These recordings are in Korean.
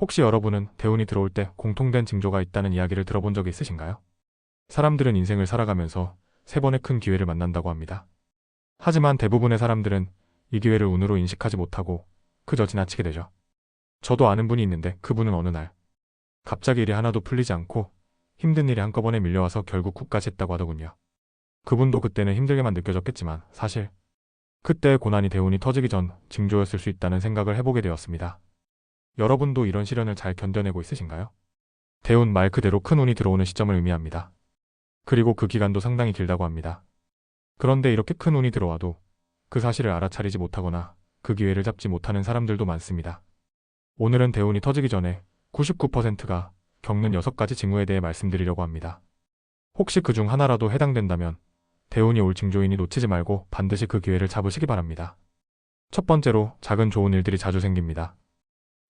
혹시 여러분은 대운이 들어올 때 공통된 징조가 있다는 이야기를 들어본 적이 있으신가요? 사람들은 인생을 살아가면서 세 번의 큰 기회를 만난다고 합니다. 하지만 대부분의 사람들은 이 기회를 운으로 인식하지 못하고 그저 지나치게 되죠. 저도 아는 분이 있는데 그분은 어느 날 갑자기 일이 하나도 풀리지 않고 힘든 일이 한꺼번에 밀려와서 결국 굿까지 했다고 하더군요. 그분도 그때는 힘들게만 느껴졌겠지만 사실 그때의 고난이 대운이 터지기 전 징조였을 수 있다는 생각을 해보게 되었습니다. 여러분도 이런 시련을 잘 견뎌내고 있으신가요? 대운 말 그대로 큰 운이 들어오는 시점을 의미합니다. 그리고 그 기간도 상당히 길다고 합니다. 그런데 이렇게 큰 운이 들어와도 그 사실을 알아차리지 못하거나 그 기회를 잡지 못하는 사람들도 많습니다. 오늘은 대운이 터지기 전에 99%가 겪는 6가지 징후에 대해 말씀드리려고 합니다. 혹시 그 중 하나라도 해당된다면 대운이 올 징조이니 놓치지 말고 반드시 그 기회를 잡으시기 바랍니다. 첫 번째로 작은 좋은 일들이 자주 생깁니다.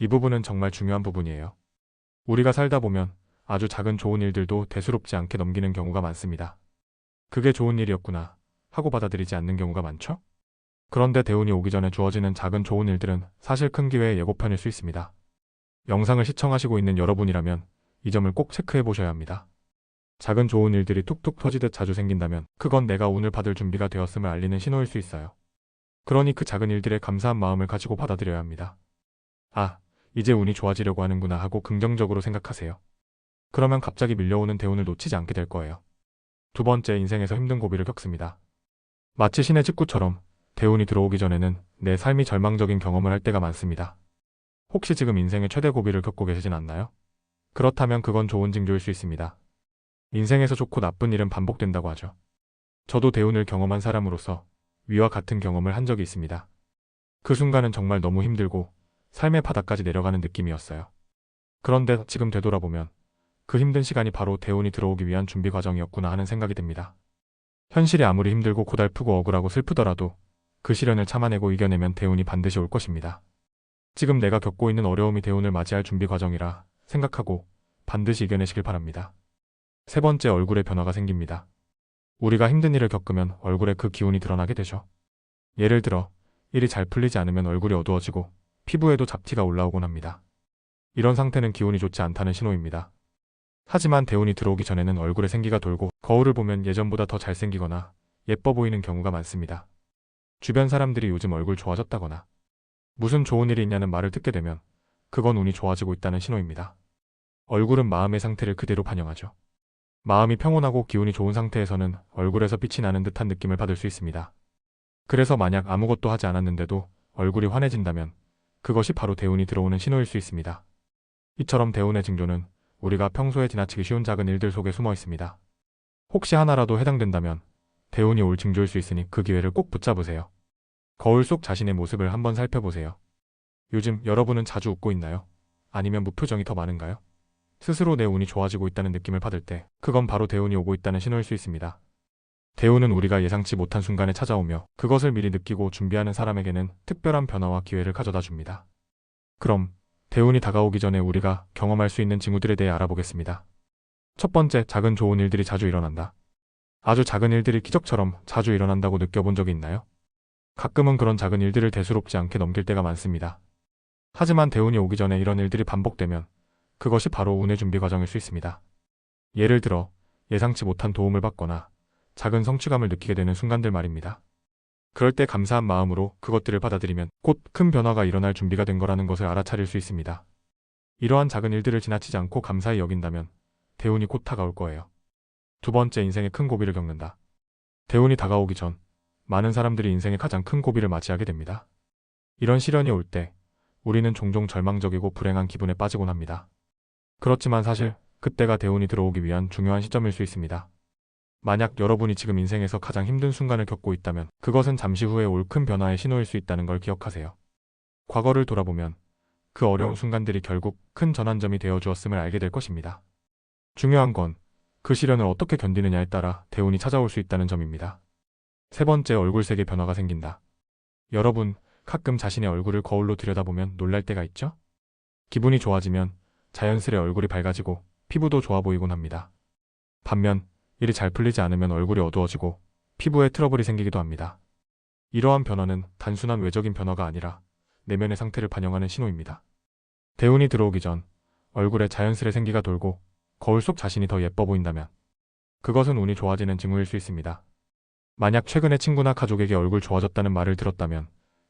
이 부분은 정말 중요한 부분이에요. 우리가 살다 보면 아주 작은 좋은 일들도 대수롭지 않게 넘기는 경우가 많습니다. 그게 좋은 일이었구나 하고 받아들이지 않는 경우가 많죠? 그런데 대운이 오기 전에 주어지는 작은 좋은 일들은 사실 큰 기회의 예고편일 수 있습니다. 영상을 시청하시고 있는 여러분이라면 이 점을 꼭 체크해 보셔야 합니다. 작은 좋은 일들이 툭툭 터지듯 자주 생긴다면 그건 내가 오늘 받을 준비가 되었음을 알리는 신호일 수 있어요. 그러니 그 작은 일들에 감사한 마음을 가지고 받아들여야 합니다. 아, 이제 운이 좋아지려고 하는구나 하고 긍정적으로 생각하세요. 그러면 갑자기 밀려오는 대운을 놓치지 않게 될 거예요. 두 번째 인생에서 힘든 고비를 겪습니다. 마치 신의 직구처럼 대운이 들어오기 전에는 내 삶이 절망적인 경험을 할 때가 많습니다. 혹시 지금 인생의 최대 고비를 겪고 계시진 않나요? 그렇다면 그건 좋은 징조일 수 있습니다. 인생에서 좋고 나쁜 일은 반복된다고 하죠. 저도 대운을 경험한 사람으로서 위와 같은 경험을 한 적이 있습니다. 그 순간은 정말 너무 힘들고 삶의 바닥까지 내려가는 느낌이었어요. 그런데 지금 되돌아보면 그 힘든 시간이 바로 대운이 들어오기 위한 준비 과정이었구나 하는 생각이 듭니다. 현실이 아무리 힘들고 고달프고 억울하고 슬프더라도 그 시련을 참아내고 이겨내면 대운이 반드시 올 것입니다. 지금 내가 겪고 있는 어려움이 대운을 맞이할 준비 과정이라 생각하고 반드시 이겨내시길 바랍니다. 세 번째 얼굴에 변화가 생깁니다. 우리가 힘든 일을 겪으면 얼굴에 그 기운이 드러나게 되죠. 예를 들어 일이 잘 풀리지 않으면 얼굴이 어두워지고 피부에도 잡티가 올라오곤 합니다. 이런 상태는 기운이 좋지 않다는 신호입니다. 하지만 대운이 들어오기 전에는 얼굴에 생기가 돌고 거울을 보면 예전보다 더 잘생기거나 예뻐 보이는 경우가 많습니다. 주변 사람들이 요즘 얼굴 좋아졌다거나 무슨 좋은 일이 있냐는 말을 듣게 되면 그건 운이 좋아지고 있다는 신호입니다. 얼굴은 마음의 상태를 그대로 반영하죠. 마음이 평온하고 기운이 좋은 상태에서는 얼굴에서 빛이 나는 듯한 느낌을 받을 수 있습니다. 그래서 만약 아무것도 하지 않았는데도 얼굴이 환해진다면 그것이 바로 대운이 들어오는 신호일 수 있습니다. 이처럼 대운의 징조는 우리가 평소에 지나치기 쉬운 작은 일들 속에 숨어 있습니다. 혹시 하나라도 해당된다면 대운이 올 징조일 수 있으니 그 기회를 꼭 붙잡으세요. 거울 속 자신의 모습을 한번 살펴보세요. 요즘 여러분은 자주 웃고 있나요? 아니면 무표정이 더 많은가요? 스스로 내 운이 좋아지고 있다는 느낌을 받을 때 그건 바로 대운이 오고 있다는 신호일 수 있습니다. 대운은 우리가 예상치 못한 순간에 찾아오며 그것을 미리 느끼고 준비하는 사람에게는 특별한 변화와 기회를 가져다 줍니다. 그럼 대운이 다가오기 전에 우리가 경험할 수 있는 징후들에 대해 알아보겠습니다. 첫 번째, 작은 좋은 일들이 자주 일어난다. 아주 작은 일들이 기적처럼 자주 일어난다고 느껴본 적이 있나요? 가끔은 그런 작은 일들을 대수롭지 않게 넘길 때가 많습니다. 하지만 대운이 오기 전에 이런 일들이 반복되면 그것이 바로 운의 준비 과정일 수 있습니다. 예를 들어 예상치 못한 도움을 받거나 작은 성취감을 느끼게 되는 순간들 말입니다. 그럴 때 감사한 마음으로 그것들을 받아들이면 곧 큰 변화가 일어날 준비가 된 거라는 것을 알아차릴 수 있습니다. 이러한 작은 일들을 지나치지 않고 감사히 여긴다면 대운이 곧 다가올 거예요. 두 번째 인생의 큰 고비를 겪는다. 대운이 다가오기 전 많은 사람들이 인생의 가장 큰 고비를 맞이하게 됩니다. 이런 시련이 올 때 우리는 종종 절망적이고 불행한 기분에 빠지곤 합니다. 그렇지만 사실 그때가 대운이 들어오기 위한 중요한 시점일 수 있습니다. 만약 여러분이 지금 인생에서 가장 힘든 순간을 겪고 있다면 그것은 잠시 후에 올 큰 변화의 신호일 수 있다는 걸 기억하세요. 과거를 돌아보면 그 어려운 순간들이 결국 큰 전환점이 되어 주었음을 알게 될 것입니다. 중요한 건 그 시련을 어떻게 견디느냐에 따라 대운이 찾아올 수 있다는 점입니다. 세 번째 얼굴색의 변화가 생긴다. 여러분, 가끔 자신의 얼굴을 거울로 들여다보면 놀랄 때가 있죠? 기분이 좋아지면 자연스레 얼굴이 밝아지고 피부도 좋아 보이곤 합니다. 반면 일이 잘 풀리지 않으면 얼굴이 어두워지고 피부에 트러블이 생기기도 합니다. 이러한 변화는 단순한 외적인 변화가 아니라 내면의 상태를 반영하는 신호입니다. 대운이 들어오기 전 얼굴에 자연스레 생기가 돌고 거울 속 자신이 더 예뻐 보인다면 그것은 운이 좋아지는 징후일 수 있습니다. 만약 최근에 친구나 가족에게 얼굴 좋아졌다는 말을 들었다면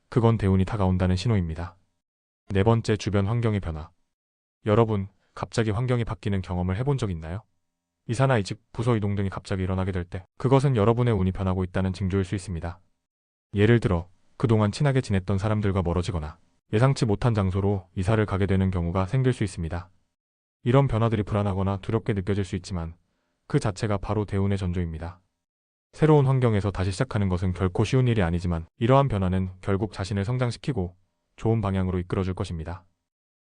그건 대운이 다가온다는 신호입니다. 네 번째 주변 환경의 변화. 여러분, 갑자기 환경이 바뀌는 경험을 해본 적 있나요? 이사나 이직, 부서 이동 등이 갑자기 일어나게 될 때 그것은 여러분의 운이 변하고 있다는 징조일 수 있습니다. 예를 들어 그동안 친하게 지냈던 사람들과 멀어지거나 예상치 못한 장소로 이사를 가게 되는 경우가 생길 수 있습니다. 이런 변화들이 불안하거나 두렵게 느껴질 수 있지만 그 자체가 바로 대운의 전조입니다. 새로운 환경에서 다시 시작하는 것은 결코 쉬운 일이 아니지만 이러한 변화는 결국 자신을 성장시키고 좋은 방향으로 이끌어줄 것입니다.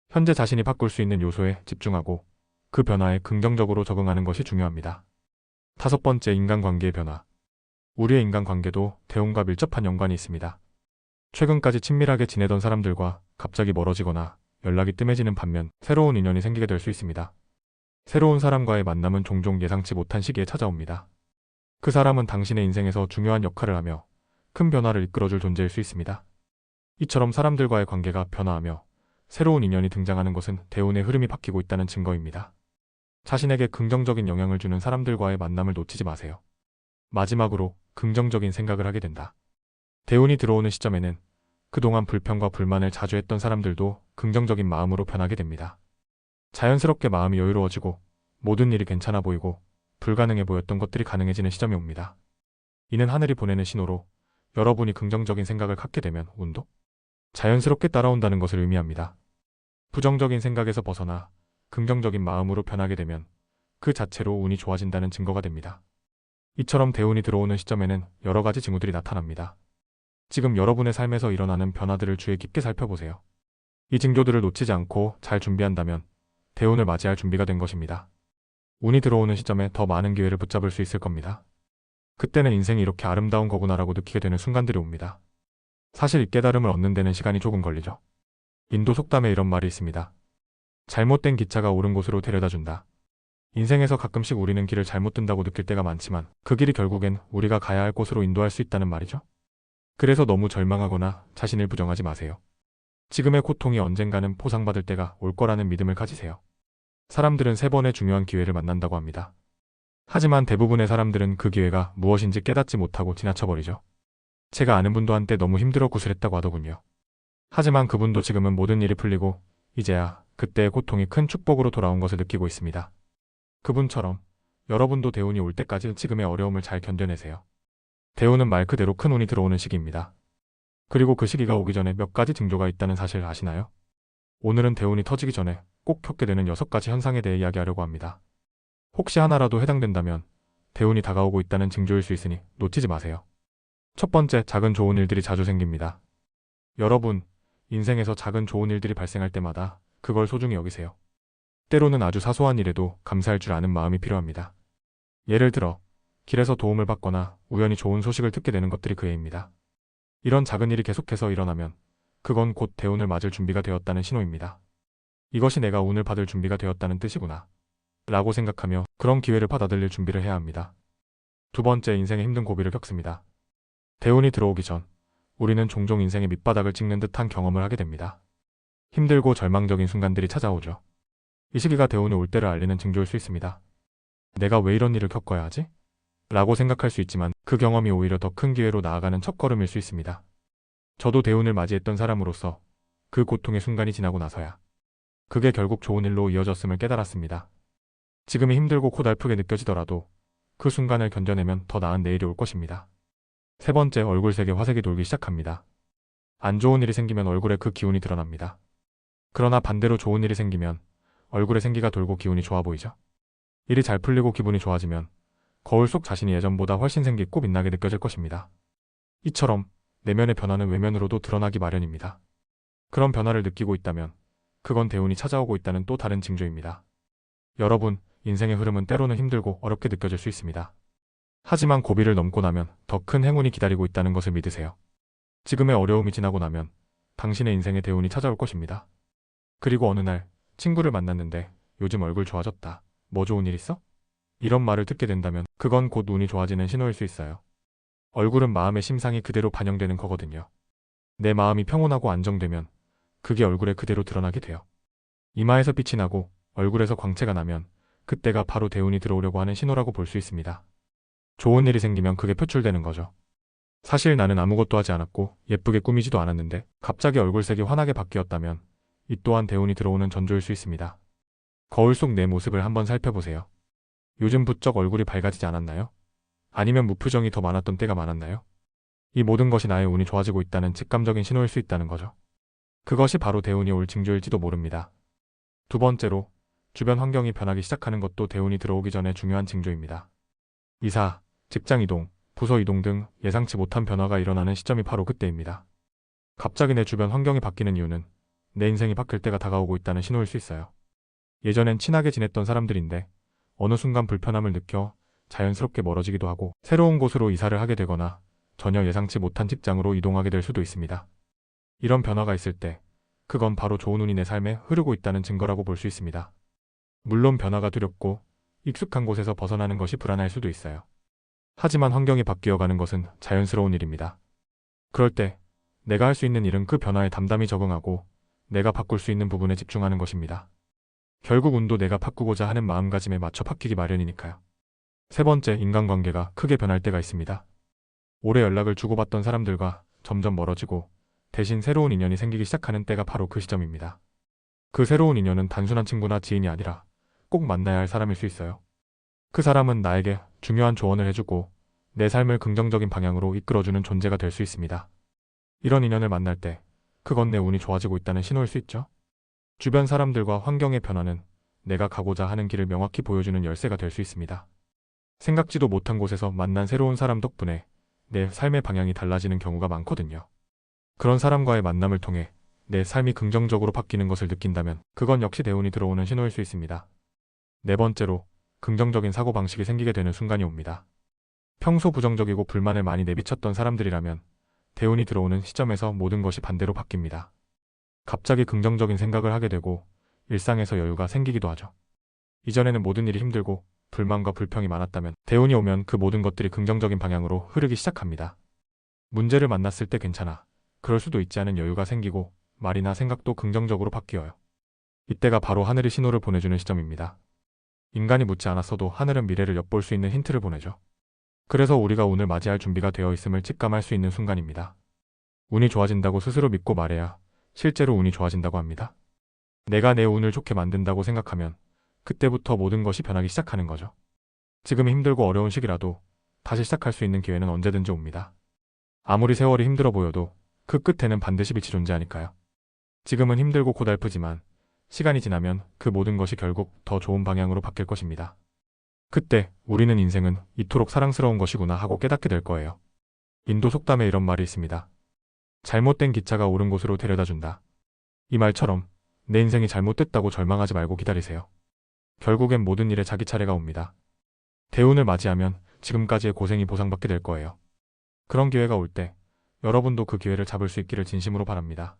현재 자신이 바꿀 수 있는 요소에 집중하고 그 변화에 긍정적으로 적응하는 것이 중요합니다. 다섯 번째 인간관계의 변화. 우리의 인간관계도 대운과 밀접한 연관이 있습니다. 최근까지 친밀하게 지내던 사람들과 갑자기 멀어지거나 연락이 뜸해지는 반면 새로운 인연이 생기게 될 수 있습니다. 새로운 사람과의 만남은 종종 예상치 못한 시기에 찾아옵니다. 그 사람은 당신의 인생에서 중요한 역할을 하며 큰 변화를 이끌어줄 존재일 수 있습니다. 이처럼 사람들과의 관계가 변화하며 새로운 인연이 등장하는 것은 대운의 흐름이 바뀌고 있다는 증거입니다. 자신에게 긍정적인 영향을 주는 사람들과의 만남을 놓치지 마세요. 마지막으로 긍정적인 생각을 하게 된다. 대운이 들어오는 시점에는 그동안 불평과 불만을 자주 했던 사람들도 긍정적인 마음으로 변하게 됩니다. 자연스럽게 마음이 여유로워지고 모든 일이 괜찮아 보이고 불가능해 보였던 것들이 가능해지는 시점이 옵니다. 이는 하늘이 보내는 신호로 여러분이 긍정적인 생각을 갖게 되면 운도 자연스럽게 따라온다는 것을 의미합니다. 부정적인 생각에서 벗어나 긍정적인 마음으로 변하게 되면 그 자체로 운이 좋아진다는 증거가 됩니다. 이처럼 대운이 들어오는 시점에는 여러 가지 징후들이 나타납니다. 지금 여러분의 삶에서 일어나는 변화들을 주의 깊게 살펴보세요. 이 징조들을 놓치지 않고 잘 준비한다면 대운을 맞이할 준비가 된 것입니다. 운이 들어오는 시점에 더 많은 기회를 붙잡을 수 있을 겁니다. 그때는 인생이 이렇게 아름다운 거구나라고 느끼게 되는 순간들이 옵니다. 사실 이 깨달음을 얻는 데는 시간이 조금 걸리죠. 인도 속담에 이런 말이 있습니다. 잘못된 기차가 옳은 곳으로 데려다 준다. 인생에서 가끔씩 우리는 길을 잘못 든다고 느낄 때가 많지만 그 길이 결국엔 우리가 가야 할 곳으로 인도할 수 있다는 말이죠. 그래서 너무 절망하거나 자신을 부정하지 마세요. 지금의 고통이 언젠가는 보상받을 때가 올 거라는 믿음을 가지세요. 사람들은 세 번의 중요한 기회를 만난다고 합니다. 하지만 대부분의 사람들은 그 기회가 무엇인지 깨닫지 못하고 지나쳐버리죠. 제가 아는 분도 한때 너무 힘들어 구슬했다고 하더군요. 하지만 그분도 지금은 모든 일이 풀리고 이제야 그때의 고통이 큰 축복으로 돌아온 것을 느끼고 있습니다. 그분처럼 여러분도 대운이 올 때까지 지금의 어려움을 잘 견뎌내세요. 대운은 말 그대로 큰 운이 들어오는 시기입니다. 그리고 그 시기가 오기 전에 몇 가지 징조가 있다는 사실 아시나요? 오늘은 대운이 터지기 전에 꼭 겪게 되는 여섯 가지 현상에 대해 이야기하려고 합니다. 혹시 하나라도 해당된다면 대운이 다가오고 있다는 징조일 수 있으니 놓치지 마세요. 첫 번째, 작은 좋은 일들이 자주 생깁니다. 여러분, 인생에서 작은 좋은 일들이 발생할 때마다 그걸 소중히 여기세요. 때로는 아주 사소한 일에도 감사할 줄 아는 마음이 필요합니다. 예를 들어, 길에서 도움을 받거나 우연히 좋은 소식을 듣게 되는 것들이 그 예입니다. 이런 작은 일이 계속해서 일어나면 그건 곧 대운을 맞을 준비가 되었다는 신호입니다. 이것이 내가 운을 받을 준비가 되었다는 뜻이구나. 라고 생각하며 그런 기회를 받아들일 준비를 해야 합니다. 두 번째, 인생의 힘든 고비를 겪습니다. 대운이 들어오기 전 우리는 종종 인생의 밑바닥을 찍는 듯한 경험을 하게 됩니다. 힘들고 절망적인 순간들이 찾아오죠. 이 시기가 대운이 올 때를 알리는 징조일 수 있습니다. 내가 왜 이런 일을 겪어야 하지? 라고 생각할 수 있지만 그 경험이 오히려 더 큰 기회로 나아가는 첫걸음일 수 있습니다. 저도 대운을 맞이했던 사람으로서 그 고통의 순간이 지나고 나서야 그게 결국 좋은 일로 이어졌음을 깨달았습니다. 지금이 힘들고 고달프게 느껴지더라도 그 순간을 견뎌내면 더 나은 내일이 올 것입니다. 세 번째, 얼굴색에 화색이 돌기 시작합니다. 안 좋은 일이 생기면 얼굴에 그 기운이 드러납니다. 그러나 반대로 좋은 일이 생기면 얼굴에 생기가 돌고 기운이 좋아 보이죠. 일이 잘 풀리고 기분이 좋아지면 거울 속 자신이 예전보다 훨씬 생기고 빛나게 느껴질 것입니다. 이처럼 내면의 변화는 외면으로도 드러나기 마련입니다. 그런 변화를 느끼고 있다면 그건 대운이 찾아오고 있다는 또 다른 징조입니다. 여러분, 인생의 흐름은 때로는 힘들고 어렵게 느껴질 수 있습니다. 하지만 고비를 넘고 나면 더 큰 행운이 기다리고 있다는 것을 믿으세요. 지금의 어려움이 지나고 나면 당신의 인생의 대운이 찾아올 것입니다. 그리고 어느 날 친구를 만났는데 요즘 얼굴 좋아졌다. 뭐 좋은 일 있어? 이런 말을 듣게 된다면 그건 곧 운이 좋아지는 신호일 수 있어요. 얼굴은 마음의 심상이 그대로 반영되는 거거든요. 내 마음이 평온하고 안정되면 그게 얼굴에 그대로 드러나게 돼요. 이마에서 빛이 나고 얼굴에서 광채가 나면 그때가 바로 대운이 들어오려고 하는 신호라고 볼 수 있습니다. 좋은 일이 생기면 그게 표출되는 거죠. 사실 나는 아무것도 하지 않았고 예쁘게 꾸미지도 않았는데 갑자기 얼굴색이 환하게 바뀌었다면 이 또한 대운이 들어오는 전조일 수 있습니다. 거울 속 내 모습을 한번 살펴보세요. 요즘 부쩍 얼굴이 밝아지지 않았나요? 아니면 무표정이 더 많았던 때가 많았나요? 이 모든 것이 나의 운이 좋아지고 있다는 직감적인 신호일 수 있다는 거죠. 그것이 바로 대운이 올 징조일지도 모릅니다. 두 번째로 주변 환경이 변하기 시작하는 것도 대운이 들어오기 전에 중요한 징조입니다. 이사, 직장 이동, 부서 이동 등 예상치 못한 변화가 일어나는 시점이 바로 그때입니다. 갑자기 내 주변 환경이 바뀌는 이유는 내 인생이 바뀔 때가 다가오고 있다는 신호일 수 있어요. 예전엔 친하게 지냈던 사람들인데 어느 순간 불편함을 느껴 자연스럽게 멀어지기도 하고 새로운 곳으로 이사를 하게 되거나 전혀 예상치 못한 직장으로 이동하게 될 수도 있습니다. 이런 변화가 있을 때 그건 바로 좋은 운이 내 삶에 흐르고 있다는 증거라고 볼 수 있습니다. 물론 변화가 두렵고 익숙한 곳에서 벗어나는 것이 불안할 수도 있어요. 하지만 환경이 바뀌어가는 것은 자연스러운 일입니다. 그럴 때 내가 할 수 있는 일은 그 변화에 담담히 적응하고 내가 바꿀 수 있는 부분에 집중하는 것입니다. 결국 운도 내가 바꾸고자 하는 마음가짐에 맞춰 바뀌기 마련이니까요. 세 번째, 인간관계가 크게 변할 때가 있습니다. 오래 연락을 주고받던 사람들과 점점 멀어지고 대신 새로운 인연이 생기기 시작하는 때가 바로 그 시점입니다. 그 새로운 인연은 단순한 친구나 지인이 아니라 꼭 만나야 할 사람일 수 있어요. 그 사람은 나에게 중요한 조언을 해주고 내 삶을 긍정적인 방향으로 이끌어주는 존재가 될 수 있습니다. 이런 인연을 만날 때 그건 내 운이 좋아지고 있다는 신호일 수 있죠. 주변 사람들과 환경의 변화는 내가 가고자 하는 길을 명확히 보여주는 열쇠가 될 수 있습니다. 생각지도 못한 곳에서 만난 새로운 사람 덕분에 내 삶의 방향이 달라지는 경우가 많거든요. 그런 사람과의 만남을 통해 내 삶이 긍정적으로 바뀌는 것을 느낀다면 그건 역시 대운이 들어오는 신호일 수 있습니다. 네 번째로 긍정적인 사고방식이 생기게 되는 순간이 옵니다. 평소 부정적이고 불만을 많이 내비쳤던 사람들이라면 대운이 들어오는 시점에서 모든 것이 반대로 바뀝니다. 갑자기 긍정적인 생각을 하게 되고 일상에서 여유가 생기기도 하죠. 이전에는 모든 일이 힘들고 불만과 불평이 많았다면 대운이 오면 그 모든 것들이 긍정적인 방향으로 흐르기 시작합니다. 문제를 만났을 때 괜찮아. 그럴 수도 있지 않은 여유가 생기고 말이나 생각도 긍정적으로 바뀌어요. 이때가 바로 하늘이 신호를 보내주는 시점입니다. 인간이 묻지 않았어도 하늘은 미래를 엿볼 수 있는 힌트를 보내죠. 그래서 우리가 오늘 맞이할 준비가 되어 있음을 직감할 수 있는 순간입니다. 운이 좋아진다고 스스로 믿고 말해야 실제로 운이 좋아진다고 합니다. 내가 내 운을 좋게 만든다고 생각하면 그때부터 모든 것이 변하기 시작하는 거죠. 지금 힘들고 어려운 시기라도 다시 시작할 수 있는 기회는 언제든지 옵니다. 아무리 세월이 힘들어 보여도 그 끝에는 반드시 빛이 존재하니까요. 지금은 힘들고 고달프지만 시간이 지나면 그 모든 것이 결국 더 좋은 방향으로 바뀔 것입니다. 그때 우리는 인생은 이토록 사랑스러운 것이구나 하고 깨닫게 될 거예요. 인도 속담에 이런 말이 있습니다. 잘못된 기차가 옳은 곳으로 데려다 준다. 이 말처럼 내 인생이 잘못됐다고 절망하지 말고 기다리세요. 결국엔 모든 일에 자기 차례가 옵니다. 대운을 맞이하면 지금까지의 고생이 보상받게 될 거예요. 그런 기회가 올 때 여러분도 그 기회를 잡을 수 있기를 진심으로 바랍니다.